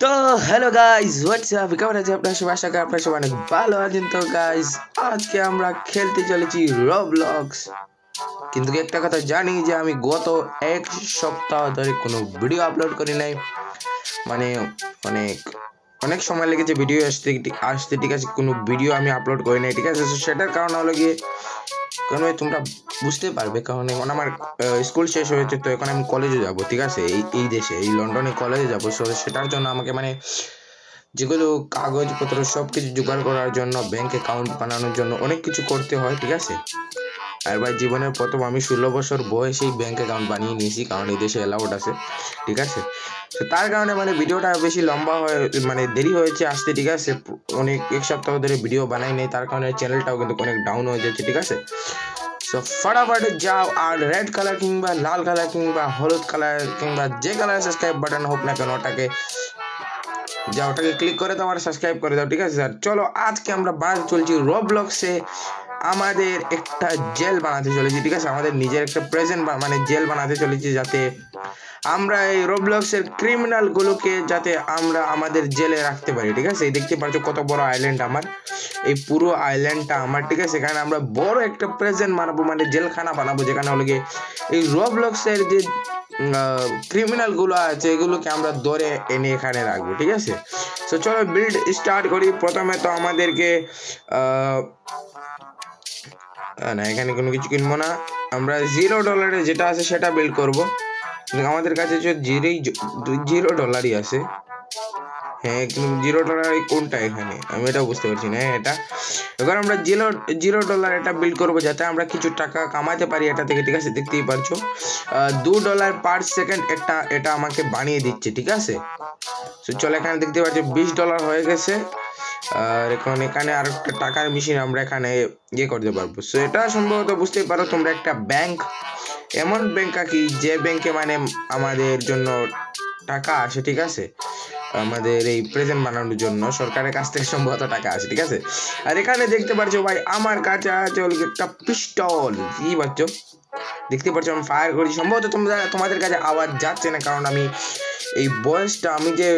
তো hello guys WhatsApp কেমন আছে আপনার সবাই? আশা করি আপনার সবাই অনেক ভালো আছেন। তো গাইজ আজকে আমরা খেলতে চলেছি রবলক্স কিন্তু একটা কথা জানি যে আমি গত এক সপ্তাহ ধরে কোনো ভিডিও আপলোড করি নাই। মানে অনেক অনেক সময় লেগেছে ভিডিও আসতে আসতে ঠিক আছে, কোনো ভিডিও আমি আপলোড করি নাই, ঠিক আছে? সেটার কারণ হলো গিয়ে কারণ ভাই তোমরা বুঝতে পারবে, কারণ এখন আমার স্কুল শেষ হয়েছে, তো এখন আমি কলেজে যাব, ঠিক আছে? এই এই দেশে, এই লন্ডনে কলেজে যাব সো সেটার জন্য আমাকে মানে যেগুলো কাগজপত্র সব কিছু জোগাড় করার জন্য ব্যাংক অ্যাকাউন্ট বানানোর জন্য অনেক কিছু করতে হয়, ঠিক আছে? আর ভাই জীবনের প্রথম আমি ষোলো বছর বয়সেই ব্যাংক অ্যাকাউন্ট বানিয়ে নিয়েছি, কারণ এই দেশে অ্যালাউড আছে, ঠিক আছে? তো তার কারণে মানে ভিডিওটা বেশি লম্বা হয়ে মানে দেরি হয়েছে আসতে, ঠিক আছে? অনেক, এক সপ্তাহ ধরে ভিডিও বানাই নেই, তার কারণে চ্যানেলটাও কিন্তু অনেক ডাউন হয়ে যাচ্ছে, ঠিক আছে? সো ফটাফট যাও, আর রেড কালার কিংবা লাল কালার কিংবা হলুদ কালার কিংবা যে কালার সাবস্ক্রাইব বাটন হোক না কেন, ওটাকে যা ওটাকে ক্লিক করে দাও আর সাবস্ক্রাইব করে দাও, ঠিক আছে? স্যার চলো, আজকে আমরা বানাতে চলছি রোবলক্সে আমাদের একটা জেল বানাতে চলেছি, ঠিক আছে? আমাদের নিজের একটা প্রেজেন্ট মানে জেল বানাতে চলেছি যাতে আমরা এই রোবলক্সের ক্রিমিনাল গুলোকে যাতে আমরা আমাদের জেলে রাখতে পারি, ঠিক আছে? দেখতে পাচ্ছ কত বড় আইল্যান্ড আমার। এই পুরো আইল্যান্ডটা আমার, ঠিক আছে? এখানে আমরা বড় একটা প্রেজেন্ট বানাবো মানে জেলখানা বানাবো, যেখানে হলো এই রোবলক্সের যে ক্রিমিনালগুলো আছে, এগুলোকে আমরা ধরে এনে এখানে রাখব, ঠিক আছে? তো চলো বিল্ড স্টার্ট করি। প্রথমে তো আমাদেরকে না এখানে কোনো কিছু কিনবো না। আমরা জিরো ডলারে যেটা আছে সেটা বিল্ড করব। আমাদের কাছে জিরোই জিরো ডলারই আছে। হ্যাঁ জিরো ডলার কোনটা এখানে? আমি এটা বুঝতে পারছি না। হ্যাঁ, এটা এবার আমরা জিরো জিরো ডলার এটা বিল্ড করব যাতে আমরা কিছু টাকা কামাতে পারি এটা থেকে ঠিক আছে? দেখতেই পারছ? দু ডলার পার সেকেন্ড একটা এটা আমাকে বানিয়ে দিচ্ছে ঠিক আছে? চলো এখানে দেখতে পাচ্ছি বিশ ডলার হয়ে গেছে। আর এখন এখানে আর একটা টাকার মেশিন আমরা এখানে ইয়ে করতে পারব। সো এটা সম্ভবত বুঝতেই পারো তোমরা একটা ব্যাংক এমন ব্যাংক কি, যে ব্যাংকে মানে আমাদের জন্য টাকা আসে, ঠিক আছে? আমাদের এই প্রেজেন্ট বানানোর জন্য, সরকারের কাছ থেকে সম্ভবত টাকা আসে, ঠিক আছে? আর এখানে দেখতে পারছ ভাই, আমার কাছে আছে একটা পিস্টল কি পাচ্ছ দেখতে পাচ্ছ, আমি ফায়ার করি সম্ভবত তোমরা, তোমাদের কাছে আওয়াজ যাচ্ছে না, কারণ আমি এই ভয়েসটা আমি যে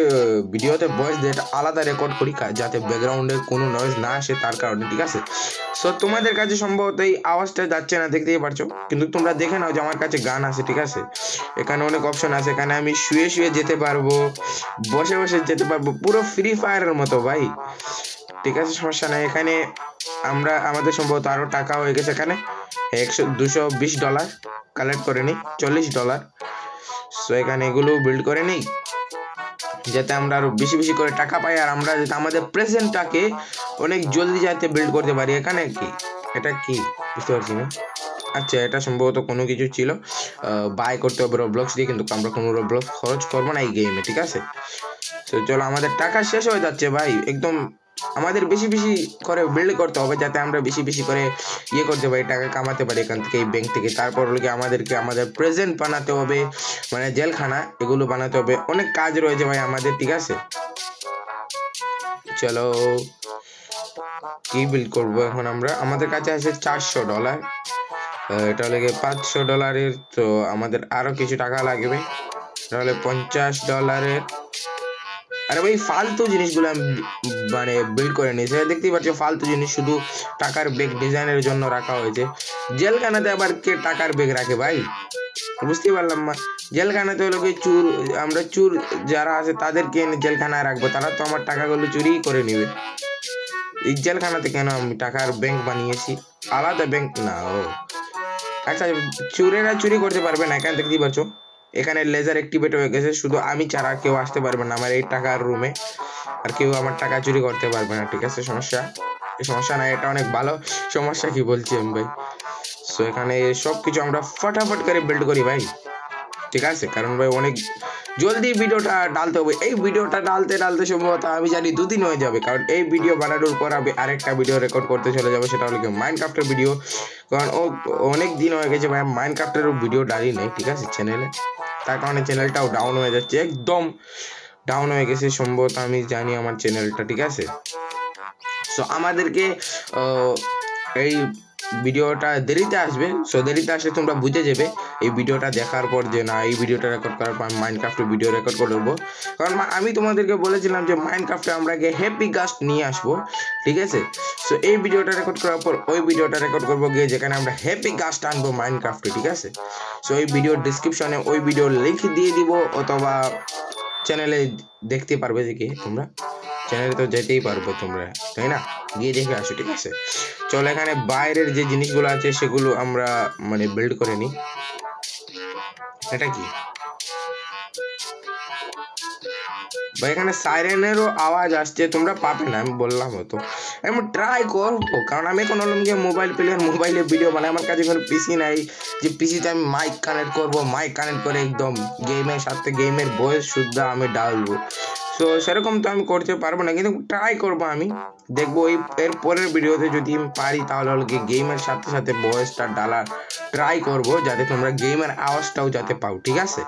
ভিডিওতে ভয়েস দিয়ে এটা আলাদা রেকর্ড করি যাতে ব্যাকগ্রাউন্ডে কোনো নয়েজ না আসে তার কারণে, ঠিক আছে? সো তোমাদের কাছে সম্ভবত এই আওয়াজটা যাচ্ছে না, দেখতেই পারছ কিন্তু তোমরা দেখে নাও যে আমার কাছে গান আছে, ঠিক আছে? এখানে অনেক অপশন আছে, এখানে আমি শুয়ে শুয়ে যেতে পারব, বসে বসে যেতে পারব, পুরো ফ্রি ফায়ারের মতো, ভাই। ঠিক আছে, সমস্যা নাই, এখানে আমরা, আমাদের সম্ভবত আরও টাকা হয়ে গেছে এখানে। একশো দুশো বিশ ডলার কালেক্ট করে নিই, চল্লিশ ডলার সো এখানে এগুলো বিল্ড করে নিই, যাতে আমরা আরও বেশি বেশি করে টাকা পাই, আর আমরা যাতে আমাদের প্রেজেন্টটাকে অনেক জলদি যাতে বিল্ড করতে পারি। এখানে কি? এটা কি? বুঝতে পারছি না। আচ্ছা এটা সম্ভবত কোনো কিছু ছিল। বাই করতে হবে রোবলক্স দিয়ে, কিন্তু আমরা কোনো রোবলক্স খরচ করব না এই গেমে ঠিক আছে? তো চলো, আমাদের টাকা শেষ হয়ে যাচ্ছে ভাই, একদম আমাদের বেশি বেশি করে বিল্ড করতে হবে যাতে আমরা বেশি বেশি করে ইয়ে করতে পারি, টাকা কামাতে পারি এখান থেকে, এই ব্যাংক থেকে। তারপর হলো আমাদেরকে আমাদের প্রেজেন্ট বানাতে হবে মানে জেলখানা, এগুলো বানাতে হবে। অনেক কাজ রয়েছে ভাই আমাদের, ঠিক আছে? চলো, কি বিল্ড করব এখন আমরা? আমাদের কাছে আছে চারশো ডলার এটা হলে পাঁচশো ডলারের তো আমাদের আরও কিছু টাকা লাগবে। তাহলে পঞ্চাশ ডলারের আরে ভাই, ফালতু জিনিসগুলো আমি মানে বিল্ড করে নিয়েছি। এই দেখতেই পাচ্ছ, ফালতু জিনিস শুধু টাকার বেগ ডিজাইনের জন্য রাখা হয়েছে। জেলখানাতে আবার কে টাকার বেগ রাখে ভাই? বুঝতেই পারলাম না। জেলখানাতে হলো কি, চুর, আমরা চুর যারা আছে তাদেরকে এনে জেলখানায় রাখব। তারা তো আমার টাকাগুলো চুরি করে নেবে। এই জেলখানাতে কেন আমি টাকার ব্যাংক বানিয়েছি? আলাদা ব্যাংক না, ও। আচ্ছা চুরেরা চুরি করতে পারবে না এখানে দেখতেই পাচ্ছ? এখানে লেজার অ্যাক্টিভেট হয়ে গেছে, শুধু আমি ছাড়া কেউ আসতে পারবে না আমার এই টাকার রুমে আর কেউ আমার টাকা চুরি করতে পারবে না, ঠিক আছে? সমস্যা? সমস্যা না, এটা অনেক ভালো। সমস্যা কি বলছি আমি ভাই? সো এখানে সব কিছু আমরা ফটাফট করে বিল্ড করি ভাই। ঠিক আছে? কারণ ভাই অনেক জলদি ভিডিওটা ডালতে হবে। এই ভিডিওটা ডালতে ডালতে সম্ভবত আমি জানি দুদিন হয়ে যাবে। কারণ এই ভিডিও বানানোর পর আমি আরেকটা ভিডিও রেকর্ড করতে চলে যাব, সেটা হলো কি মাইনক্রাফটের ভিডিও কারণ ও অনেক দিন হয়ে গেছে ভাই মাইনক্রাফটের ভিডিও ডালি নেই, ঠিক আছে? চ্যানেলে তার কারণে চ্যানেলটাও ডাউন হয়ে যাচ্ছে, একদম ডাউন হয়ে গেছে সম্ভবত, আমি জানি আমার চ্যানেলটা ঠিক আছে? সো আমাদেরকে এই ভিডিওটা দেরিতে আসবে সো দেরিতে আসলে তোমরা বুঝে যাবে এই ভিডিওটা দেখার পর যে না, এই ভিডিওটা রেকর্ড করার পর মাইনক্রাফ্টের ভিডিও রেকর্ড করব কারণ আমি তোমাদেরকে বলেছিলাম যে মাইনক্রাফ্টে আমরা গিয়ে হ্যাপি গাস্ট নিয়ে আসব, ঠিক আছে? সো এই ভিডিওটা রেকর্ড করার পর ওই ভিডিওটা রেকর্ড করব গিয়ে যেখানে আমরা হ্যাপি গাস্ট আনব মাইনক্রাফটে ঠিক আছে? সো এই ভিডিওর ডিসক্রিপশনে ওই ভিডিওর লিঙ্ক দিয়ে দিব, অথবা চ্যানেলে দেখতে পারবে দেখে তোমরা। চ্যানেলে তো যেতেই পারব তোমরা, তাই না? গিয়ে দেখে আসো, ঠিক আছে? চলো এখানে বাইরের যে জিনিসগুলো আছে, সেগুলো আমরা মানে বিল্ড করে নিই। এটা কি? এখানে সাইরেনেরও আওয়াজ আসছে, তোমরা পাবে না, আমি বললাম তো আমি ট্রাই করব, কারণ আমি এখন হলাম গিয়ে মোবাইল প্লেয়ার মোবাইলে ভিডিও মানে আমার কাছে কোনো পিসি নাই, যে পিসিতে আমি মাইক কানেক্ট করব মাইক কানেক্ট করে একদম গেমের সাথে গেমের বয়স শুদ্ধ আমি ডালবো। তো সেরকম তো আমি করতে পারব না, কিন্তু ট্রাই করব আমি। দেখব এই এর পরের ভিডিওতে যদি আমি পারি তাহলে হলো কি গেমের সাথে সাথে ভয়েসটা ডালার ট্রাই করব, যাতে তোমরা গেমের আওয়াজটাও যাতে পাও, ঠিক আছে?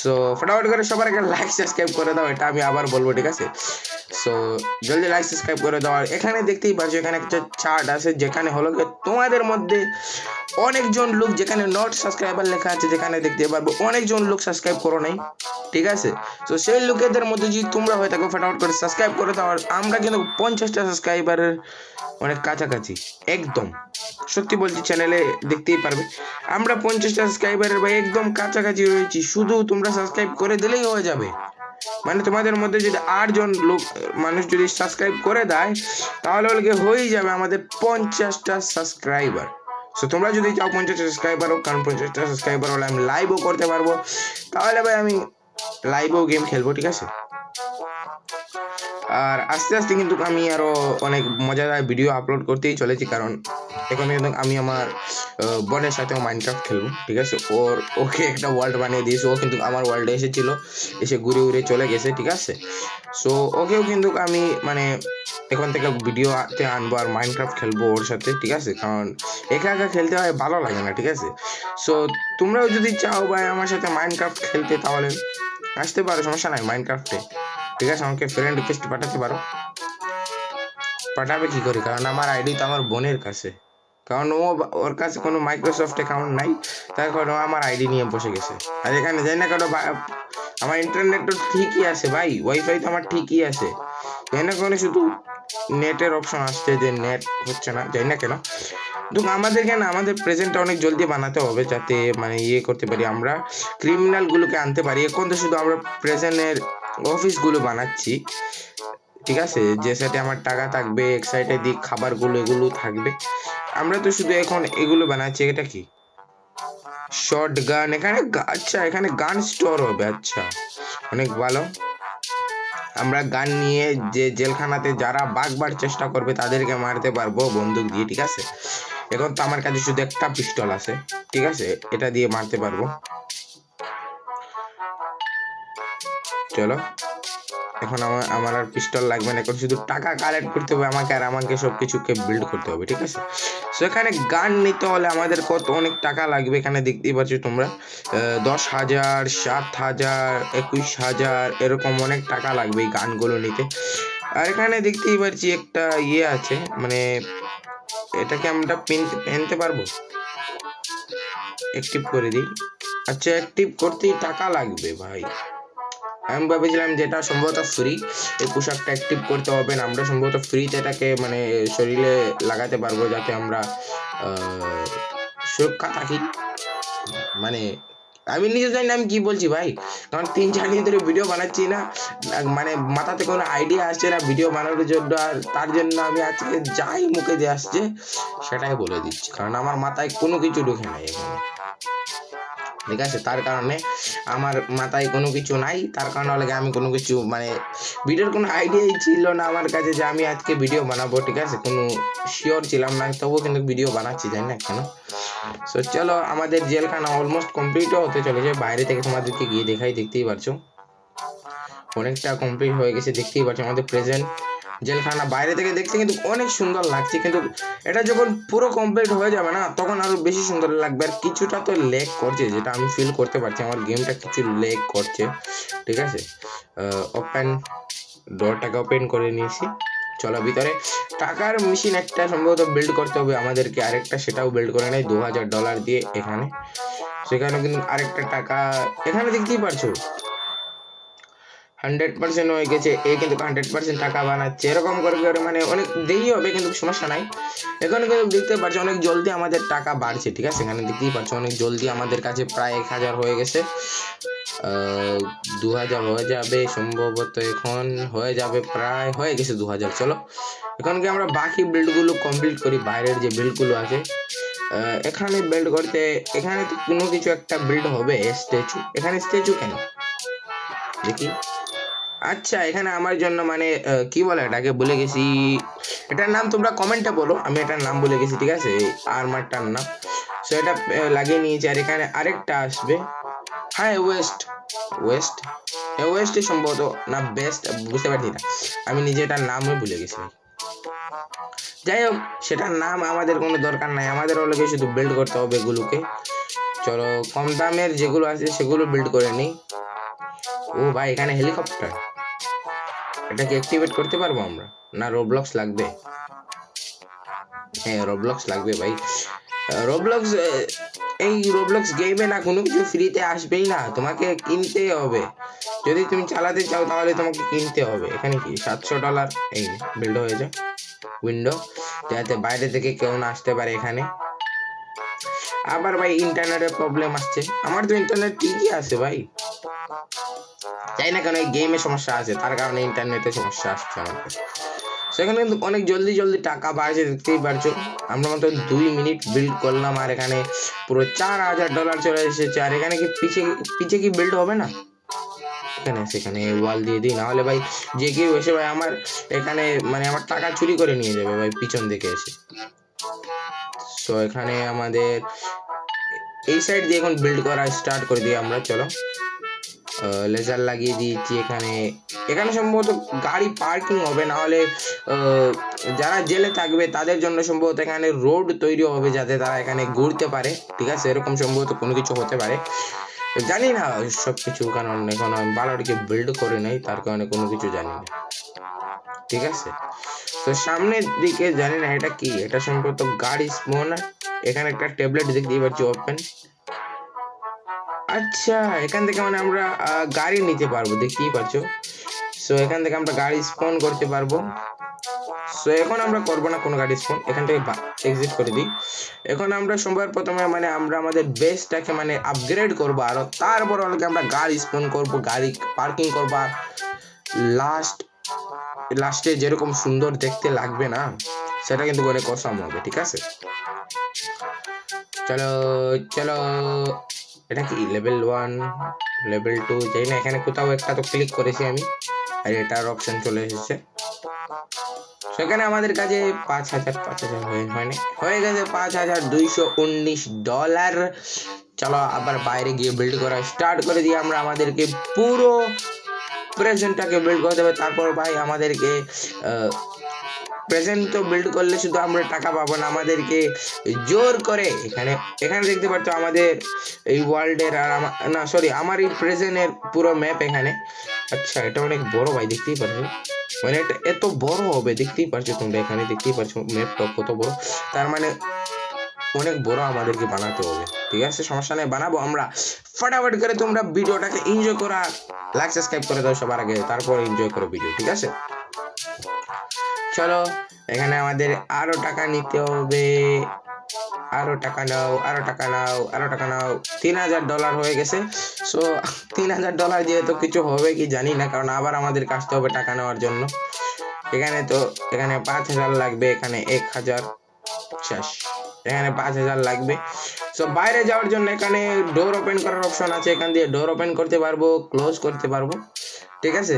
সো ফটাফট করে সবার আগে লাইক সাবস্ক্রাইব করে দাও, এটা আমি আবার বলব, ঠিক আছে? সো জলদি লাইক সাবস্ক্রাইব করে দাও, আর এখানে দেখতেই পাচ্ছ, এখানে একটা চার্ট আছে, যেখানে হলো কি তোমাদের মধ্যে অনেকজন লোক, যেখানে নট সাবস্ক্রাইবার লেখা আছে, যেখানে দেখতে পারব অনেকজন লোক সাবস্ক্রাইব করো নাই, ঠিক আছে? তো সেই লোকেদের মধ্যে যদি তোমরা হয়ে থাকো, ফটাফট করে সাবস্ক্রাইব করে দাও, আর আমরা কিন্তু পঞ্চাশটা সাবস্ক্রাইবারের অনেক কাছাকাছি, একদম। সত্যি বলছি চ্যানেলে দেখতেই পারবে। আমরা পঞ্চাশটা সাবস্ক্রাইবারের ভাই একদম কাছাকাছি রয়েছি, শুধু তোমরা সাবস্ক্রাইব করে দিলেই হয়ে যাবে। মানে তোমাদের মধ্যে যদি আটজন লোক, মানুষ যদি সাবস্ক্রাইব করে দেয়, তাহলে হলে কি হয়েই যাবে আমাদের পঞ্চাশটা সাবস্ক্রাইবার সো তোমরা যদি চাও পঞ্চাশটা সাবস্ক্রাইবার হোক, কারণ পঞ্চাশটা সাবস্ক্রাইবার হলে আমি লাইভও করতে পারব। তাহলে ভাই আমি লাইভেও গেম খেলব, ঠিক আছে? আর আস্তে আস্তে কিন্তু আমি আরও অনেক মজাদার ভিডিও আপলোড করতেই চলেছি, কারণ এখন কিন্তু আমি আমার বোনের সাথেও মাইনক্রাফট খেলব, ঠিক আছে? ওর, ওকে একটা ওয়ার্ল্ড বানিয়ে দিয়েছে, ও কিন্তু আমার ওয়ার্ল্ডে এসেছিল, এসে ঘুরে ঘুরে চলে গেছে, ঠিক আছে? সো ওকেও কিন্তু আমি মানে এখন থেকে ভিডিওতে আনব আর মাইনক্রাফট খেলব ওর সাথে, ঠিক আছে? কারণ একা একা খেলতে হয়, ভালো লাগে না, ঠিক আছে? সো তোমরাও যদি চাও ভাই আমার সাথে মাইনক্রাফট খেলতে, তাহলে আসতে পারো, সমস্যা নাই মাইনক্রাফটে ঠিক আছে, আমাকে ফ্রেন্ড রিকোয়েস্ট পাঠাতে পারো? পাঠাবে কি করে? কারণ আমার আইডি তো আমার বোনের কাছে। কারণ ও ওর কাছে কোনো মাইক্রোসফট অ্যাকাউন্ট নাই তার কারণ আমার আইডি নিয়ে বসে গেছে। আর এখানে যাই না কারণ আমার ইন্টারনেট তো ঠিকই আছে ভাই ওয়াইফাই তো আমার ঠিকই আছে। যাই না কেন শুধু নেটের অপশন আসছে যে নেট হচ্ছে না যাই না কেন। তো আমাদেরকে না, আমাদের প্রেজেন্টটা অনেক জলদি বানাতে হবে যাতে মানে ইয়ে করতে পারি আমরা ক্রিমিনালগুলোকে আনতে পারি। এখন তো শুধু আমরা প্রেজেন্টের অফিসগুলো বানাচ্ছি, ঠিক আছে? যে সাইডে আমার টাকা থাকবে, এক সাইডে দিক, খাবারগুলো, এগুলো থাকবে। আমরা তো শুধু এখন এগুলো বানাচ্ছি, এটা কি? শর্ট গান এখানে আচ্ছা এখানে গান স্টোর হবে আচ্ছা। অনেক ভালো। আমরা গান নিয়ে যে জেলখানাতে যারা বাঘবার চেষ্টা করবে তাদেরকে মারতে পারব বন্দুক দিয়ে, ঠিক আছে? এখন তো আমার কাছে শুধু একটা পিস্তল আছে, ঠিক আছে? এটা দিয়ে মারতে পারব। চলো। এখন আমার আমার আর পিস্তল লাগবে না, এখন শুধু টাকা কালেক্ট করতে হবে আমাকে আর আমাকে সব কিছুকে বিল্ড করতে হবে, ঠিক আছে? সো এখানে গান নিতে হলে আমাদের কত অনেক টাকা লাগবে, এখানে দেখতেই পাচ্ছ তোমরা। দশ হাজার, সাত হাজার, একুশ হাজার, এরকম অনেক টাকা লাগবে এই গানগুলো নিতে। আর এখানে দেখতেই পাচ্ছি একটা ইয়ে আছে মানে এটাকে আমরা পেন- পেনতে পারব? অ্যাক্টিভ করে দিই। আচ্ছা অ্যাক্টিভ করতেই টাকা লাগবে ভাই। আমি ভেবেছিলাম যেটা সম্ভবত ফ্রি এই পোশাকটা অ্যাক্টিভ করতে হবে না। আমরা সম্ভবত ফ্রিতে এটাকে মানে শরীরে লাগাতে পারব যাতে আমরা সুরক্ষা থাকি। মানে আমি নিজে জানি আমি কি বলছি ভাই। কারণ তিন চার দিন ধরে ভিডিও বানাচ্ছি না। মানে মাথাতে কোনো আইডিয়া আসছে না ভিডিও বানানোর জন্য। আর তার জন্য আমি আজকে যাই মুখে দিয়ে আসছে, সেটাই বলে দিচ্ছি। কারণ আমার মাথায় কোনো কিছু ঢুকে নাই এখানে। ঠিক আছে? তার কারণে আমার মাথায় কোনো কিছু নাই। তার কারণে হলে আমি কোনো কিছু মানে ভিডিওর কোনো আইডিয়াই ছিল না আমার কাছে যে আমি আজকে ভিডিও বানাবো, ঠিক আছে? কোনো শিওর ছিলাম না, তবুও কিন্তু ভিডিও বানাচ্ছি, জানি না কেন। সো চলো আমাদের জেলখানা অলমোস্ট কমপ্লিটও হতে চলেছে। বাইরে থেকে তোমাদেরকে গিয়ে দেখাই, দেখতেই পারছ। অনেকটা কমপ্লিট হয়ে গেছে, দেখতেই পাচ্ছ আমাদের প্রেজেন্ট জেলখানা বাইরে থেকে দেখতে কিন্তু অনেক সুন্দর লাগছে, কিন্তু এটা যখন পুরো কমপ্লিট হয়ে যাবে না, তখন আরও বেশি সুন্দর লাগবে। আর কিছুটা তো লেগ করছে, যেটা আমি ফিল করতে পারছি, আমার গেমটা কিছু লেগ করছে, ঠিক আছে? ওপেন ডোরটাকে ওপেন করে নিয়েছি। চলো ভিতরে। টাকার মেশিন একটা সম্ভবত বিল্ড করতে হবে আমাদেরকে, আরেকটা সেটাও বিল্ড করে নেয় দু হাজার ডলার দিয়ে এখানে। সেখানে কিন্তু আরেকটা টাকা, এখানে দেখতেই পারছ? হান্ড্রেড পার্সেন্ট হয়ে গেছে, এ কিন্তু হান্ড্রেড পার্সেন্ট টাকা বানাচ্ছে। এরকম করে করে মানে অনেক দেরি হবে কিন্তু সমস্যা নাই। এখানে কিন্তু দেখতে পাচ্ছ অনেক জলদি আমাদের টাকা বাড়ছে, ঠিক আছে? এখানে দেখতেই পাচ্ছ অনেক জলদি আমাদের কাছে প্রায় এক হাজার হয়ে গেছে। দু হাজার হয়ে যাবে সম্ভবত এখন, হয়ে যাবে প্রায়, হয়ে গেছে দু হাজার, চলো। এখন কি আমরা বাকি বিল্ডগুলো কমপ্লিট করি, বাইরের যে বিল্ডগুলো আছে? এখানে বিল্ড করতে, এখানে তো কোনো কিছু একটা বিল্ড হবে স্ট্যাচু এখানে স্ট্যাচু কেন? দেখি। আচ্ছা এখানে আমার জন্য মানে কি বলে এটাকে বলে গেছি। এটার নাম তোমরা কমেন্টে বলো, আমি এটার নাম বলে গেছি, ঠিক আছে? আর্মারটার নাম। সো এটা লাগিয়ে নিয়েছি, আর এখানে আরেকটা আসবে। হ্যাঁ ওয়েস্ট ওয়েস্ট ওয়েস্টই সম্ভবত না বেস্ট বুঝতে পারছি না। আমি নিজে এটার নামও ভুলে গেছি। যাই হোক, সেটার নাম আমাদের কোনো দরকার নাই। আমাদের হলো শুধু বিল্ড করতে হবে এগুলোকে। চলো, কম দামের যেগুলো আছে সেগুলো বিল্ড করে নিই। ও ভাই, এখানে হেলিকপ্টার এটাকে অ্যাক্টিভেট করতে পারব আমরা? না রোবলক্স লাগবে? হ্যাঁ রোবলক্স লাগবে ভাই। রোবলক্স এই রোবলক্স গেমে না কোনো কিছু ফ্রিতে আসবেই না। তোমাকে কিনতেই হবে। যদি তুমি চালাতে চাও তাহলে তোমাকে কিনতে হবে। এখানে কি, সাতশো ডলার এই বিল্ড হয়ে যায় উইন্ডো যাতে বাইরে থেকে কেউ না আসতে পারে এখানে। আবার ভাই ইন্টারনেটের প্রবলেম আসছে। আমার তো ইন্টারনেট ঠিকই আছে ভাই। জানি না কেন এই গেমে সমস্যা আছে, তার কারণে ইন্টারনেটে সমস্যা আসছে কাছে সেখানে কিন্তু অনেক জলদি জলদি টাকা বাড়ছে, দেখতেই পারছ। আমরা মাত্র দুই মিনিট বিল্ড করলাম, আর এখানে পুরো চার হাজার ডলার চলে এসেছে। আর এখানে কি পিছে পিছে কি বিল্ড হবে না? এখানে, সেখানে ওয়াল দিয়ে দিই। নাহলে ভাই, যে কেউ এসে ভাই আমার এখানে মানে আমার টাকা চুরি করে নিয়ে যাবে ভাই, পিছন দিকে এসে। সো এখানে আমাদের এই সাইড দিয়ে এখন বিল্ড করা স্টার্ট করে দিই আমরা, চলো। লেজার লাগিয়ে দিয়েছি এখানে। এখানে সম্ভবত গাড়ি পার্কিং হবে না হলে আহ, যারা জেলে থাকবে তাদের জন্য সম্ভবত এখানে রোড তৈরি হবে যাতে তারা এখানে ঘুরতে পারে ঠিক আছে? এরকম সম্ভবত কোনো কিছু হতে পারে। জানি না সব কিছু কারণ এখন আমি বালাটিকে বিল্ড করে নাই তার কারণে কোনো কিছু জানি না। ঠিক আছে? তো সামনের দিকে জানি না এটা কি এটা সম্ভবত গাড়ি স্পোনার এখানে একটা ট্যাবলেট দেখতেই পাচ্ছি ওপেন আচ্ছা এখান থেকে মানে আমরা গাড়ি নিতে পারব, দেখতেই পাচ্ছ। সো এখান থেকে আমরা গাড়ি স্পন করতে পারব। সো এখন আমরা করব না কোনো গাড়ি স্পন এখান থেকে এক্সিট করে দিই। এখন আমরা সোমবার প্রথমে মানে আমরা আমাদের বেসটাকে মানে আপগ্রেড করব, আরও তারপর হলো কি আমরা গাড়ি স্পন করব, গাড়ি পার্কিং করব, আর লাস্ট লাস্টে যেরকম সুন্দর দেখতে লাগবে না, সেটা কিন্তু অনেক অসাম হবে, ঠিক আছে? চলো চলো। এটা কি লেভেল ওয়ান লেভেল টু যাই না, এখানে কোথাও একটা তো ক্লিক করেছি আমি। আর এটার অপশন চলে এসেছে। সেখানে আমাদের কাছে পাঁচ হাজার পাঁচ হাজার হয়ে হয়নি। হয়ে গেছে পাঁচ হাজার দুইশো উনিশ ডলার চলো আবার বাইরে গিয়ে বিল্ড করা স্টার্ট করে দিয়ে আমরা আমাদেরকে পুরো প্রেজেন্টটাকে বিল্ড করতে হবে তারপর ভাই আমাদেরকে প্রেজেন্ট তো বিল্ড করলে শুধু আমরা টাকা পাবো না, আমাদেরকে জোর করে। এখানে এখানে দেখতে পাচ্ছ আমাদের এই ওয়ার্ল্ডের আর আমার না সরি আমার এই প্রেজেন্টের পুরো ম্যাপ এখানে। আচ্ছা এটা অনেক বড় ভাই, দেখতেই পাচ্ছ। মানে এটা এত বড় হবে, দেখতেই পারছ তোমরা এখানে, দেখতেই পারছ ম্যাপটা কত বড়। তার মানে অনেক বড় আমাদেরকে বানাতে হবে, ঠিক আছে? সমস্যা নেই, বানাবো আমরা। ফটাফট করে তোমরা ভিডিওটাকে এনজয় করা লাইক সাবস্ক্রাইব করে দাও সবার আগে, তারপর এনজয় করো ভিডিও ঠিক আছে? চলো, এখানে আমাদের আরও টাকা নিতে হবে। আরও টাকা নাও, আরও টাকা নাও, আরও টাকা নাও। তিন হাজার ডলার হয়ে গেছে। সো তিন হাজার ডলার যেহেতু কিছু হবে কি জানি না, কারণ আবার আমাদের আসতে হবে টাকা নেওয়ার জন্য। এখানে তো, এখানে পাঁচ হাজার লাগবে, এখানে এক হাজার। শেষ। এখানে পাঁচ হাজার লাগবে। সো বাইরে যাওয়ার জন্য এখানে ডোর ওপেন করার অপশন আছে। এখান দিয়ে ডোর ওপেন করতে পারব ক্লোজ করতে পারব। ঠিক আছে?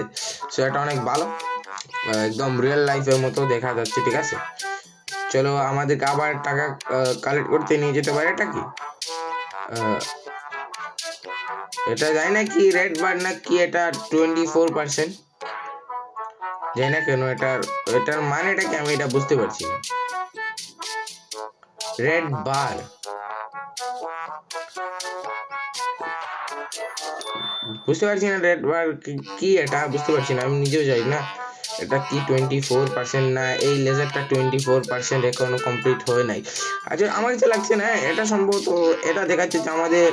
সো এটা অনেক ভালো। একদম রিয়েল লাইফের মতো দেখা যাচ্ছে, ঠিক আছে? চলো আমাদেরকে আবার টাকা কালেক্ট করতে নিয়ে যেতে পারে, এটা কি? এটা জানি না কি রেড বার না কি, এটা টোয়েন্টি ফোর পার্সেন্ট জানি না কেন এটার এটার মানেটা কি আমি এটা বুঝতে পারছি না। রেড বার বুঝতে পারছি না রেড বার কি এটা? বুঝতে পারছি না, আমি নিজেও জানি না। এটা কি টোয়েন্টি ফোর পার্সেন্ট না? এই লেজারটা টোয়েন্টি ফোর পার্সেন্ট এখনও কমপ্লিট হয়ে নাই। আচ্ছা আমার কাছে লাগছে না এটা সম্ভবত এটা দেখাচ্ছে যে আমাদের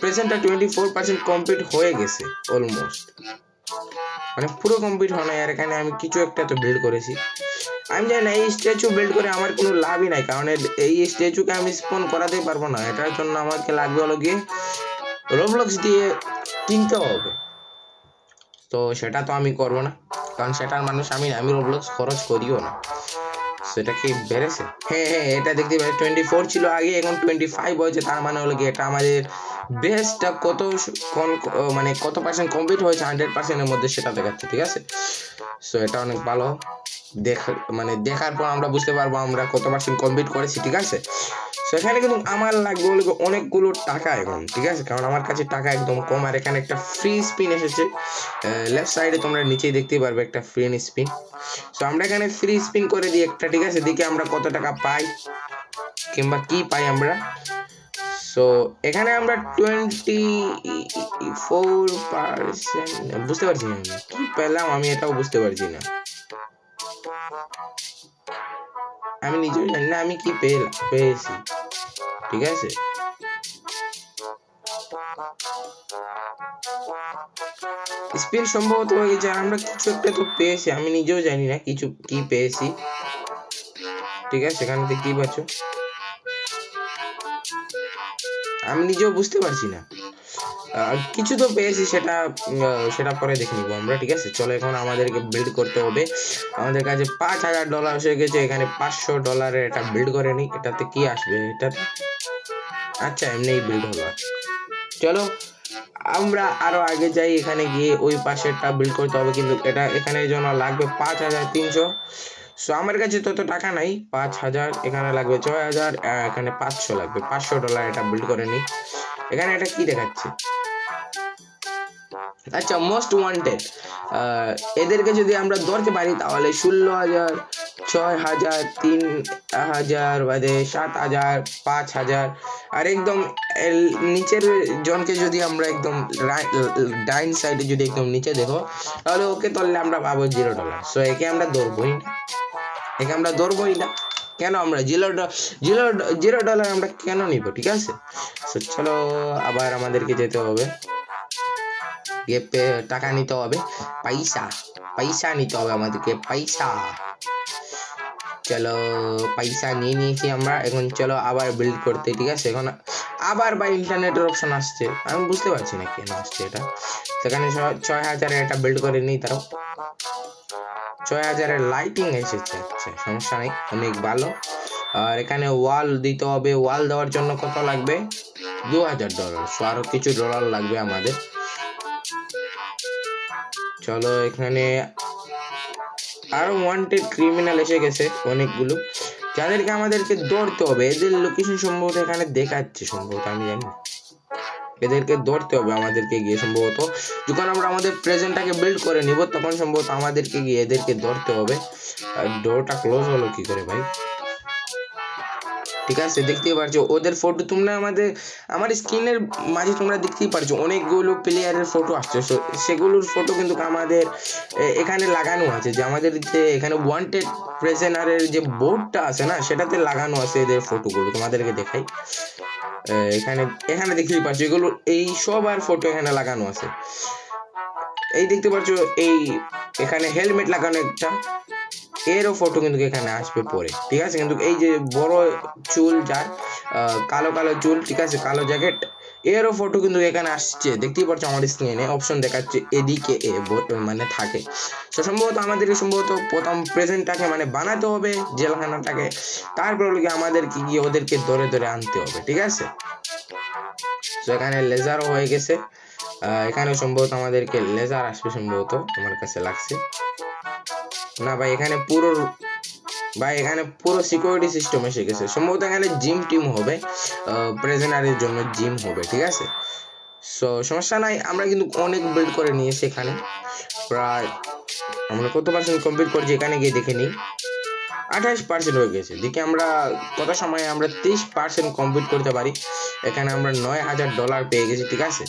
প্রেজেন্টটা টোয়েন্টি ফোর পার্সেন্ট কমপ্লিট হয়ে গেছে অলমোস্ট মানে পুরো কমপ্লিট হয় না আর এখানে আমি কিছু একটা তো বিল্ড করেছি। আমি জানি না, এই স্ট্যাচু বিল্ড করে আমার কোনো লাভই নাই, কারণ এই স্ট্যাচুকে আমি স্পন করাতেই পারব না। এটার জন্য আমাকে লাগবে হলো গিয়ে রোবলক্স দিয়ে কিনতে হবে। তো সেটা তো আমি করব না। কারণ সেটার মানুষ আমি আমি রোবলক্স খরচ করিও না। সেটা কি বেড়েছে? হ্যাঁ হ্যাঁ এটা দেখতে পাচ্ছি টোয়েন্টি ফোর ছিল আগে, এখন টোয়েন্টি ফাইভ হয়েছে, তার মানে হলো কি, এটা আমাদের বেসটা কত কোন মানে কত পার্সেন্ট কমপ্লিট হয়েছে হান্ড্রেড পার্সেন্টের মধ্যে সেটা দেখাচ্ছে, ঠিক আছে? সো এটা অনেক ভালো। দেখ মানে দেখার পর আমরা বুঝতে পারব আমরা কত পার্সেন্ট কমপ্লিট করেছি, ঠিক আছে? সেখানে কিন্তু আমার লাগবে গিয়ে অনেকগুলো টাকা এখন, ঠিক আছে? কারণ আমার কাছে টাকা একদম কম, আর এখানে একটা ফ্রি স্পিন এসেছে। লেফট সাইডে তোমরা নিচেই দেখতেই পারবে একটা ফ্রি স্পিন সো আমরা এখানে ফ্রি স্পিন করে দিই একটা, ঠিক আছে? দেখি আমরা কত টাকা পাই, কিংবা কি পাই আমরা। সো এখানে আমরা টোয়েন্টি ফোর পার্সেন্ট বুঝতে পারছি না। কি পেলাম আমি এটাও বুঝতে পারছি না। আমি নিজেও জানি না আমি কি পেলাম পেয়েছি। ঠিক আছে? স্পিন সম্ভবত হয়ে আর আমরা কিছু একটা তো পেয়েছি, আমি নিজেও জানি না কিছু কি পেয়েছি। ঠিক আছে সেখানে দেখতেই পাচ্ছ। আমি নিজেও বুঝতে পারছি না। কিছু তো পেয়েছি সেটা সেটা পরে দেখে নিবো আমরা, ঠিক আছে? চলো এখন আমাদেরকে বিল্ড করতে হবে। আমাদের কাছে পাঁচ হাজার ডলার হয়ে গেছে, এখানে পাঁচশো ডলারের এটা বিল্ড করে নিই এটাতে কি আসবে? এটা আচ্ছা এমনি বিল্ড হলো চলো, আমরা আরও আগে যাই, এখানে গিয়ে ওই পাশেরটা বিল্ড করতে হবে, কিন্তু এটা এখানের জন্য লাগবে পাঁচ হাজার তিনশো। সো আমার কাছে তত টাকা নাই, পাঁচ হাজার, এখানে লাগবে ছয় হাজার এখানে পাঁচশো লাগবে, পাঁচশো ডলার এটা বিল্ড করে নিই এখানে এটা কি দেখাচ্ছে? আচ্ছা মোস্ট ওয়ান্টেড এদেরকে যদি আমরা ধরতে পারি, তাহলে ষোলো হাজার, ছয় হাজার, তিন হাজার, বাদে সাত হাজার, পাঁচ হাজার। আর একদম নিচের জনকে যদি আমরা একদম ডাইন সাইডে যদি একদম নিচে দেখো, তাহলে ওকে ধরলে আমরা পাবো জিরো ডলার সো একে আমরা ধরবোই না। একে আমরা ধরবোই না। কেন আমরা জিরো জিরো জিরো ডলার আমরা কেন নিব? ঠিক আছে? চলো আবার আমাদেরকে যেতে হবে। টাকা নিতে হবে। পয়সা পয়সা নিতে হবে আমাদেরকে, পয়সা। চলো, পয়সা নিয়ে নিয়েছি আমরা। এখন চলো আবার বিল্ড করতে, ঠিক আছে? এখন আবার বা ইন্টারনেটের অপশন আসছে। আমি বুঝতে পারছি না কেন আসছে এটা। সেখানে ছয় হাজারে এটা বিল্ড করে নিই তারাও ছয় হাজারের লাইটিং এসেছে। আচ্ছা সমস্যা নেই, অনেক ভালো। আর এখানে ওয়াল দিতে হবে। ওয়াল দেওয়ার জন্য কত লাগবে? দু হাজার ডলার সো আরও কিছু ডলার লাগবে আমাদের। চলো এখানে আরও ওয়ান্টেড ক্রিমিনাল এসে গেছে অনেকগুলো। যাদেরকে আমাদেরকে ধরতে হবে, এদের লোকেশন সম্ভবত এখানে দেখাচ্ছে সম্ভবত, আমি জানি এদেরকে ধরতে হবে আমাদেরকে গিয়ে সম্ভবত। যখন আমরা আমাদের প্রেজেন্টটাকে বিল্ড করে নিব, তখন সম্ভবত আমাদেরকে গিয়ে এদেরকে ধরতে হবে। আর ডোরটা ক্লোজ হলো কি করে ভাই? ঠিক আছে? দেখতেই পারছ। ওদের ফটো তোমরা আমাদের, আমার স্ক্রিনের মাঝে তোমরা দেখতেই পারছ। অনেকগুলো প্লেয়ারের ফটো আসছে। সেগুলোর ফটো কিন্তু আমাদের এখানে লাগানো আছে যে আমাদের যে এখানে ওয়ান্টেড প্রেজেনারের যে বোর্ডটা আছে না, সেটাতে লাগানো আছে এদের ফটোগুলো তোমাদেরকে দেখাই। এখানে এখানে দেখতেই পাচ্ছ এগুলো, এই সবার ফটো এখানে লাগানো আছে। এই দেখতে পাচ্ছ এই, এখানে হেলমেট লাগানো একটা। এরও ফটো কিন্তু এখানে আসবে পরে, ঠিক আছে? কিন্তু এই যে বড় চুল যার কালো কালো চুল, ঠিক আছে? কালো জ্যাকেট এরও ফটো কিন্তু এখানে আসছে। দেখতেই পাচ্ছ আমার স্ক্রিনে অপশন দেখাচ্ছে এদিকে এ মানে থাকে। তো সম্ভবত আমাদেরকে সম্ভবত প্রথম প্রেজেন্টটাকে মানে বানাতে হবে, জেলখানাটাকে। তারপর কি আমাদেরকে গিয়ে ওদেরকে ধরে ধরে আনতে হবে, ঠিক আছে? তো এখানে লেজারও হয়ে গেছে। এখানে সম্ভবত আমাদেরকে লেজার আসবে সম্ভবত, আমার কাছে লাগছে। না ভাই, এখানে পুরো ভাই, এখানে পুরো সিকিউরিটি সিস্টেম এসে গেছে। সম্ভবত এখানে জিম টিম হবে প্রেজেনারের জন্য জিম হবে, ঠিক আছে? সো সমস্যা নাই, আমরা কিন্তু অনেক বিল্ড করে নিয়েছি এখানে। প্রায় আমরা কত পার্সেন্ট কমপ্লিট করছি এখানে গিয়ে দেখে নিই। আঠাশ পার্সেন্ট হয়ে গেছে। দেখি আমরা কত সময় আমরা তেইশ পার্সেন্ট কমপ্লিট করতে পারি। এখানে আমরা নয় হাজার ডলার পেয়ে গেছি, ঠিক আছে?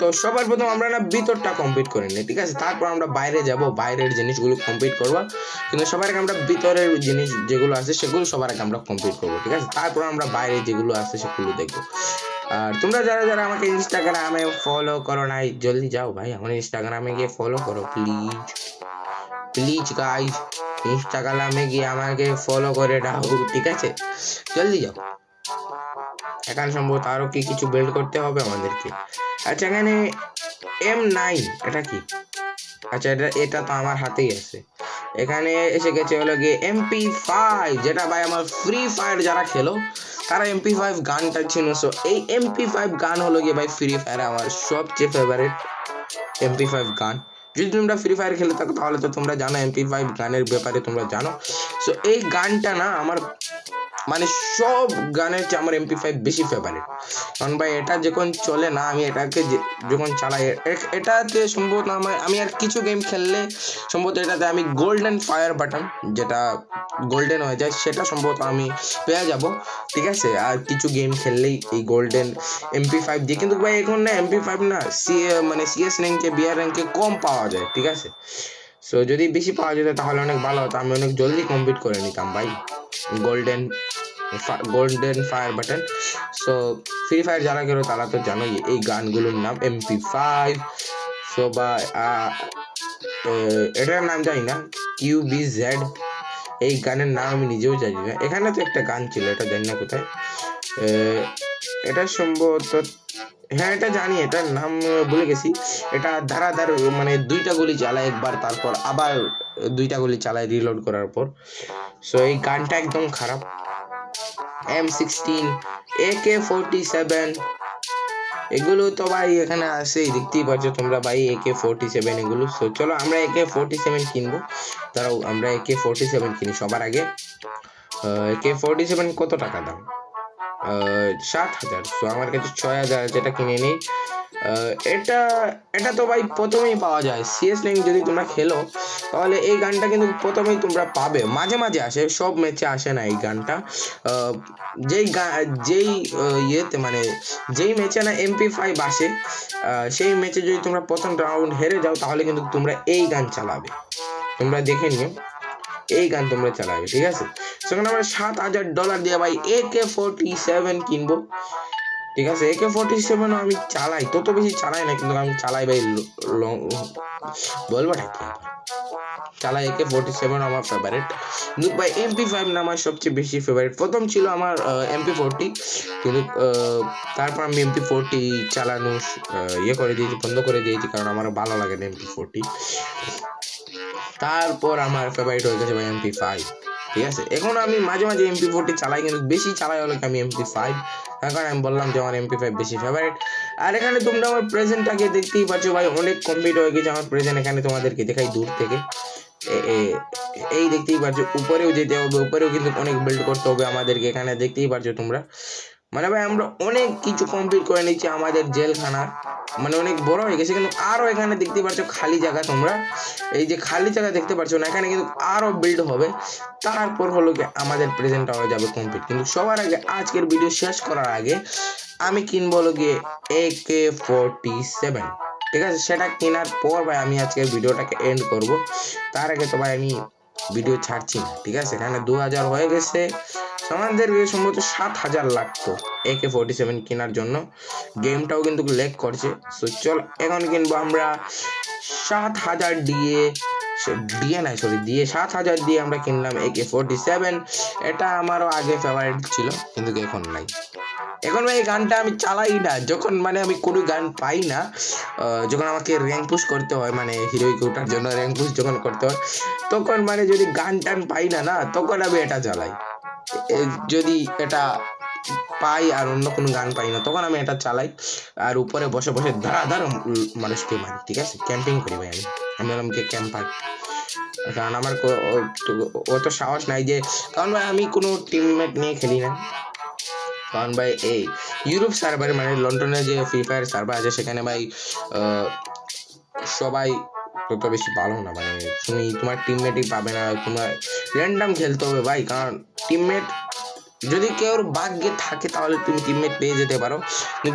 তো সবার প্রথম আমরা না ভিতরটা কমপ্লিট করে নিই, ঠিক আছে? তারপর আমরা বাইরে যাব, বাইরের জিনিসগুলো কমপ্লিট করব। কিন্তু সবার আগে আমরা ভিতরের জিনিস যেগুলো আছে, সেগুলো সবার আগে আমরা কমপ্লিট করব, ঠিক আছে? তারপর আমরা বাইরে যেগুলো আছে, সেগুলো দেখব। আর তোমরা যারা যারা আমাকে ইনস্টাগ্রামে ফলো করো নাই, জলদি যাও ভাই। আমার ইনস্টাগ্রামে গিয়ে ফলো করো প্লিজ প্লিজ গাইজ ইনস্টাগ্রামে গিয়ে আমাকে ফলো করে দাও ঠিক আছে? জলদি যাও। এখানে সম্ভবত আরও কি কিছু বিল্ড করতে হবে আমাদেরকে। আচ্ছা এখানে এম নাইন এটা কি? আচ্ছা এটা এটা তো আমার হাতেই আছে। এখানে এসে গেছে হলো গিয়ে এমপি ফাইভ যেটা ভাই আমার ফ্রি ফায়ার যারা খেলো, তারা এমপি ফাইভ গানটা ছিল সো এই এমপি ফাইভ গান হলো গিয়ে ভাই ফ্রি ফায়ার আমার সবচেয়ে ফেভারিট এমপি ফাইভ গান। যদি তোমরা ফ্রি ফায়ার খেলে থাকো, তাহলে তো তোমরা জানো এমপি ফাইভ গানের ব্যাপারে তোমরা জানো। সো এই গানটা না আমার মানে সব গানের চেয়ে আমার এমপি ফাইভ বেশি ফেভারিট কারণ ভাই, এটা যখন চলে না, আমি এটাকে যখন চালাই এটাতে সম্ভবত আমার আমি আর কিছু গেম খেললে সম্ভবত এটাতে আমি গোল্ডেন ফায়ার বাটন যেটা গোল্ডেন হয়ে যায়, সেটা সম্ভবত আমি পেয়ে যাব, ঠিক আছে? আর কিছু গেম খেললেই এই গোল্ডেন এমপি ফাইভ দিয়ে। কিন্তু ভাই, এখন না এমপি ফাইভ না সি মানে সিএস র্যাঙ্কে বিআর র্যাঙ্কে কম পাওয়া যায়, ঠিক আছে? সো যদি বেশি পাওয়া যেত তাহলে অনেক ভালো হতো। আমি অনেক জলদি কমপ্লিট করে নিতাম, ভাই। Golden golden fire button so free fire যারা গেলো তারা তো জানোই এই গানগুলোর নাম এমপি ফাইভ সো বা এটার নাম জানি না কিউ বি জেড এই গানের নাম আমি নিজেও জানি না। এখানে তো একটা গান ছিল, এটা জানি না কোথায়। এটা সম্ভবত হ্যাঁ এটা জানি, এটার নাম ভুলে গেছি। এটা ধারাধার মানে দুইটা গুলি চালায় একবার, তারপর আবার দুইটা গুলি চালায় রিলোড করার পর। সো এই গানটা একদম খারাপ। M sixteen A K forty seven এগুলো তো ভাই এখানে আসেই দেখতেই পাচ্ছ তোমরা ভাই এ কে ফোরটি সেভেন এগুলো। সো চলো আমরা এ কে ফোরটি সেভেন কিনবো। তারাও আমরা এ কে ফোরটি সেভেন কিনি সবার আগে। এ কে ফোরটি সেভেন কত টাকা দাম? সাত হাজার। তো আমার কাছে ছয় হাজার যেটা কিনে নিই। এটা এটা তো ভাই প্রথমেই পাওয়া যায়। সিএস র্যাঙ্ক যদি তোমরা খেলো, তাহলে এই গানটা কিন্তু প্রথমেই তোমরা পাবে। মাঝে মাঝে আসে, সব ম্যাচে আসে না এই গানটা। যেই যেই ইয়েতে মানে যেই ম্যাচে না এমপি ফাইভ আসে সেই ম্যাচে যদি তোমরা প্রথম রাউন্ড হেরে যাও, তাহলে কিন্তু তোমরা এই গান চালাবে। তোমরা দেখে নিও। এই গান তোমরা চালাবে, ঠিক আছে? সেখানে আমরা সাত হাজার ডলার দিয়ে ভাই এ কে ফোরটি সেভেন কিনবো। ঠিক আছে? এ কে ফোরটি সেভেন আমি চালাই, তত বেশি চালাই না, কিন্তু আমি চালাই ভাই লং বলব না চালাই একে ফোরটি সেভেন আমার ফেভারিট কিন্তু ভাই এমপি ফাইভ না আমার সবচেয়ে বেশি ফেভারিট প্রথম ছিল আমার এমপি ফোরটি কিন্তু তারপর আমি এমপি ফোরটি চালানো ইয়ে করে দিয়েছি, বন্ধ করে দিয়েছি, কারণ আমার ভালো লাগে না এমপি ফোরটি তারপর আমার ফেভারিট হয়ে গেছে ভাই এমপি ফাইভ ঠিক আছে? এখন আমি মাঝে মাঝে এমপি ফোরটি চালাই, কিন্তু বেশি চালাই হলো আমি এমপি ফাইভ কারণ আমি বললাম যে আমার এমপি ফাইভ বেশি ফেভারিট আর এখানে তোমরা আমার প্রেজেন্টটাকে দেখতেই পাচ্ছ ভাই, অনেক কমপ্লিট হয়ে গেছে আমার প্রেজেন্ট এখানে তোমাদেরকে দেখাই দূর থেকে। এই দেখতেই পাচ্ছ, উপরেও যেতে হবে, উপরেও কিন্তু অনেক বিল্ড করতে হবে আমাদেরকে এখানে, দেখতেই পাচ্ছ তোমরা। মানে ভাই, আমরা অনেক কিছু কমপ্লিট করে নিচ্ছি আমাদের জেলখানা মানে অনেক বড় হয়ে গেছে, কিন্তু আরও এখানে দেখতে পাচ্ছ খালি জায়গা তোমরা। এই যে খালি জায়গা দেখতে পাচ্ছ না, এখানে কিন্তু আরও বিল্ড হবে। তারপর হলো কি আমাদের প্রেজেন্টটা হয়ে যাবে কমপ্লিট কিন্তু সবার আগে আজকের ভিডিও শেষ করার আগে আমি কিনবো হলো গিয়ে এ কে ফোরটি সেভেন ঠিক আছে, সেটা কেনার পর ভাই আমি আজকের ভিডিওটাকে এন্ড করব। তার আগে তো ভাই আমি ভিডিও ছাড়ছি ঠিক আছে? এখানে দু হাজার হয়ে গেছে। আমাদের সম্ভবত সাত হাজার লাগতো। এ কে ফোরটি সেভেন কেনার জন্য। গেমটাও কিন্তু লেগ করছে। সো চল, এখন কিনবো আমরা সাত হাজার দিয়ে দিয়ে নাই সরি দিয়ে সাত হাজার দিয়ে আমরা কিনলাম এ কে ফোরটি সেভেন এটা আমারও আগে ফেভারিট ছিল, কিন্তু এখন নাই। এখন ভাই, এই গানটা আমি চালাই না। যখন মানে আমি কোনো গান পাই না যখন আমাকে র্যাঙ্ক পুশ করতে হয় মানে হিরোইকে ওঠার জন্য র্যাঙ্ক পুশ যখন করতে হয়, তখন মানে যদি গান টান পাই না না, তখন আমি এটা চালাই। যদি এটা পাই আর অন্য কোনো গান পাই না, তখন আমি এটা চালাই। আর উপরে বসে বসে ধারা ধারা মানুষকে মারি, ঠিক আছে? ক্যাম্পিং করি ভাই আমি। আমি হলাম কি ক্যাম্পার কারণ আমার অত সাহস নাই যে, কারণ ভাই আমি কোনো টিমমেট নিয়ে খেলি না। কারণ ভাই এই ইউরোপ সার্ভারে মানে লন্ডনে যে ফ্রি ফায়ার সার্ভার আছে, সেখানে ভাই সবাই তত বেশি ভালো না মানে তুমি তোমার টিমমেটই পাবে না, তোমার র্যান্ডাম খেলতে হবে ভাই, কারণ টিমমেট যদি কেউ ভাগ্যে থাকে তাহলে তুমি টিমমেট পেয়ে যেতে পারো।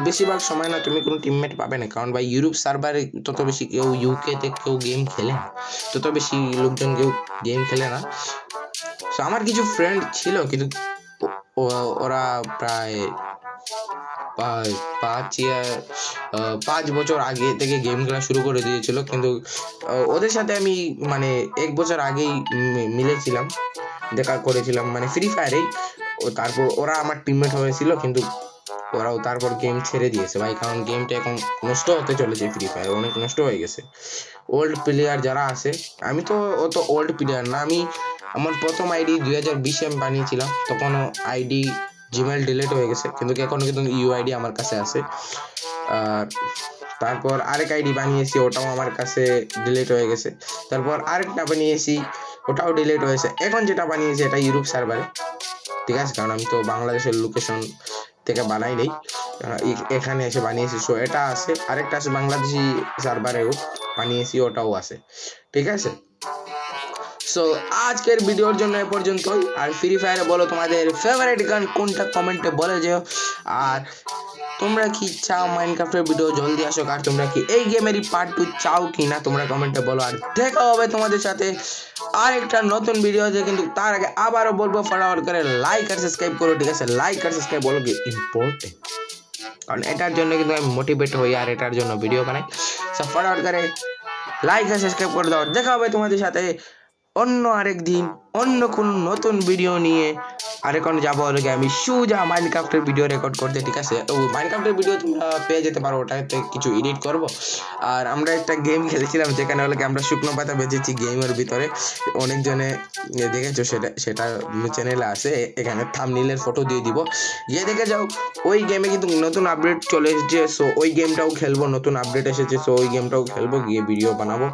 বেশিরভাগ সময় না তুমি কোনো টিমমেট পাবে না, কারণ ভাই ইউরোপ সার্ভারে তত বেশি কেউ ইউকেতে কেউ গেম খেলে না, তত বেশি লোকজন কেউ গেম খেলে না। আমার কিছু ফ্রেন্ড ছিল, কিন্তু ওরা প্রায় পাঁচ ইয়ার পাঁচ বছর আগে থেকে গেম খেলা শুরু করে দিয়েছিল। কিন্তু ওদের সাথে আমি মানে এক বছর আগেই মিলেছিলাম, দেখা করেছিলাম। মানে ফ্রি ফায়ারেই তারপর ওরা আমার টিমমেট হয়েছিল, কিন্তু ওরাও তারপর গেম ছেড়ে দিয়েছে। ভাই, কারণ গেমটা এখন নষ্ট হতে চলেছে ফ্রি ফায়ার অনেক নষ্ট হয়ে গেছে। ওল্ড প্লেয়ার যারা আছে, আমি তো অত ওল্ড প্লেয়ার না, আমি আমার প্রথম আইডি দুই হাজার বিশে আমি বানিয়েছিলাম, তখনও আইডি জিমেল ডিলিট হয়ে গেছে। কিন্তু এখন কিন্তু ইউআইডি আমার কাছে আছে। আর তারপর আরেক আইডি বানিয়েছি, ওটাও আমার কাছে ডিলিট হয়ে গেছে। তারপর আরেকটা বানিয়েছি, ওটাও ডিলিট হয়েছে। এখন যেটা বানিয়েছি, এটা ইউরোপ সার্ভারে ঠিক আছে? কারণ আমি তো বাংলাদেশের লোকেশন থেকে বানাই নেই। এখানে এসে বানিয়েছি। সো এটা আছে। আরেকটা আছে বাংলাদেশি সার্ভারেও বানিয়েছি, ওটাও আছে। ঠিক আছে? সো আজকের ভিডিওর জন্য এ পর্যন্তই। আর ফ্রি ফায়ারে বলো তোমাদের ফেভারিট গান কোনটা কমেন্টে বলে যেও। আর তোমরা কি চাও মাইনক্রাফটের ভিডিও জলদি আসুক, আর তোমরা কি এই গেমেরই পার্ট টু চাও কি না তোমরা কমেন্টে বলো। আর দেখা হবে তোমাদের সাথে আর একটা নতুন ভিডিওতে কিন্তু তার আগে আবারও বলব ফটাফট করে লাইক আর সাবস্ক্রাইব করো, ঠিক আছে? লাইক আর সাবস্ক্রাইব বলো কি ইম্পর্টেন্ট কারণ এটার জন্য কিন্তু আমি মোটিভেট হই, আর এটার জন্য ভিডিও বানাই। সব ফটাফট করে লাইক আর সাবস্ক্রাইব করে দাও। দেখা হবে তোমাদের সাথে অন্য আরেক দিন অন্য কোন নতুন ভিডিও নিয়ে। আর এখন যাব হলো আমি সুজা মাইনক্রাফটের ভিডিও রেকর্ড করতে, ঠিক আছে? ও মাইনক্রাফটের ভিডিও তোমরা পেয়ে যেতে পারো, ওটাতে কিছু এডিট করব। আর আমরা একটা গেম খেলেছিলাম, যেখানে হলো আমরা শুকনো পাতা বেঁচেছি গেমের ভিতরে। অনেকজনে দেখেছ, সেটা সেটা চ্যানেলে আছে, এখানে থামনিলের ফটো দিয়ে দিব। গিয়ে দেখে যাও, ওই গেমে কিন্তু নতুন আপডেট চলে এসেছে সো ওই গেমটাও খেলব, নতুন আপডেট এসেছে সো ওই গেমটাও খেলব, গিয়ে ভিডিও বানাবো।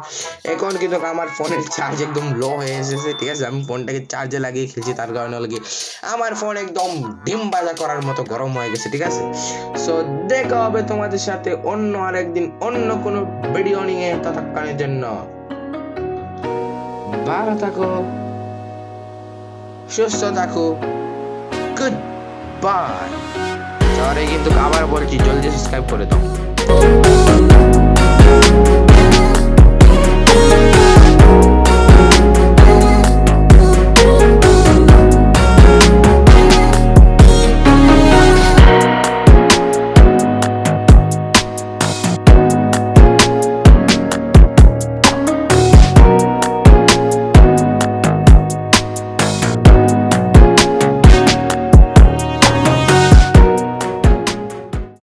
এখন কিন্তু আমার ফোনের চার্জ একদম লো হয়ে এসেছে, ঠিক আছে? আমি ফোনটাকে চার্জে লাগিয়ে খেলছি, তার কারণে কি আমার ফোন একদম ডিম বাজা করার মতো গরম হয়ে গেছে, ঠিক আছে? সো দেখা হবে তোমাদের সাথে অন্য আরেকদিন, অন্য কোনো ভিডিও নিয়ে ততক্ষণের জন্য। ভালো থাকো, সুস্থ থাকো গুড বাই সরি কিন্তু আবার বলছি, জলদি সাবস্ক্রাইব করে দাও।